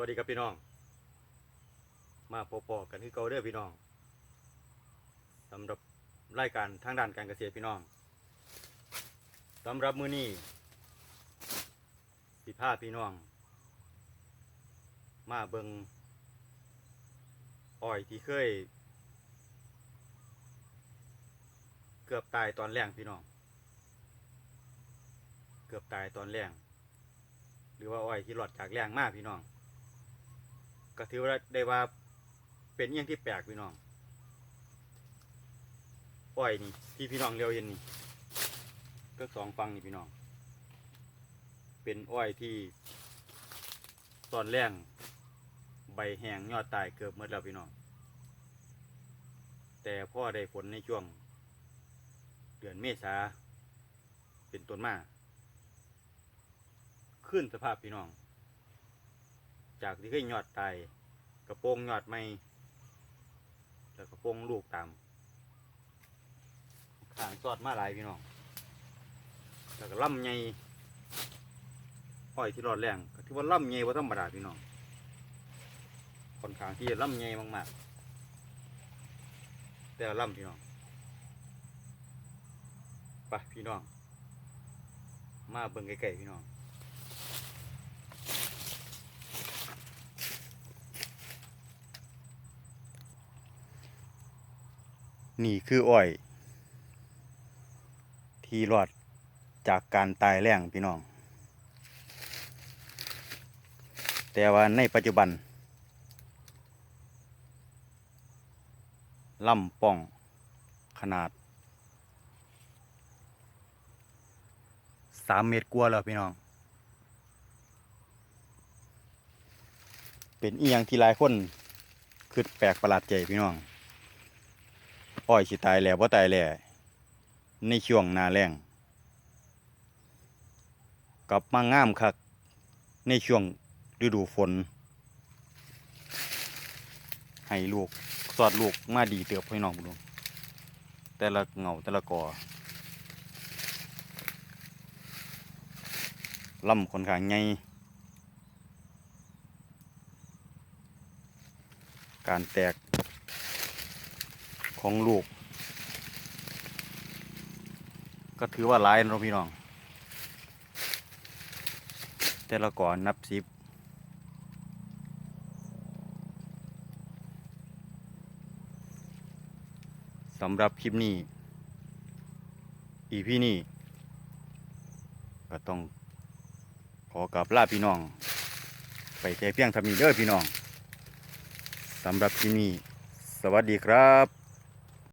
วัสดีครับพี่น้อง มาพบๆกันที่เกาเด้อพี่น้องสำหรับรายการทางด้านการเกษตรพี่น้องสำหรับมื้อนี้สิพาพี่น้อง มาเบิงอ้อยที่เคย เกือบตายตอนแรงพี่น้อง เกือบตายตอนแรงหรือว่าอ้อยที่หลอดจากแรงมากพี่น้อง ก็ถือว่าได้ว่าเป็นอย่างที่แปลกพี่น้องอ้อยนี่ที่พี่น้องเรียวเห็นนี่ก็สองฟังนี่พี่น้อง เป็นอ้อยที่ ตอนแรงใบแห้งยอดตายเกือบหมดแล้วพี่น้อง แต่พ่อได้ผลในช่วง เดือนเมษาเป็นต้นมา ขึ้นสภาพพี่น้อง จากที่เคยหยอดตายกระโปรงยอดไม่แล้วกระโปรงลูกตามขางสอดมาหลายพี่น้องแล้วก็ล่ำใหญ่อ้อยที่รอดแรงก็ถือว่าล่ำใหญ่ว่าธรรมดาพี่น้องค่อนข้างที่จะล่ำใหญ่มากๆแต่ละล่ำพี่น้องไปพี่น้อง มาเบิ่งไกลๆพี่น้อง นี่คืออ้อย ที่รอดจากการตายแรงพี่น้อง แต่ว่าในปัจจุบันลำป่องขนาดสามเมตรกว่าแล้วพี่น้อง เป็นอีหยังที่หลายคนคือแปลกประหลาดใจพี่น้อง อ้อยสิตายแล้วบ่ตายแล้วในช่วงหน้าแลงกลับมางามคักในช่วงฤดูฝน ให้ลูกสอดลูกมาดีเติบพี่น้องดูแต่ละเงาแต่ละกอลำค่อนข้างใหญ่การแตก ของลูก ก็ถือว่าหลายนะพี่น้อง แต่ละก่อนนับสิบสำหรับคลิปนี้ อีพี่นี่ ก็ต้องขอกลับลาพี่น้อง ไปแค่เพียงทำนี้เด้อพี่น้องสำหรับคลิปนี้ สวัสดีครับ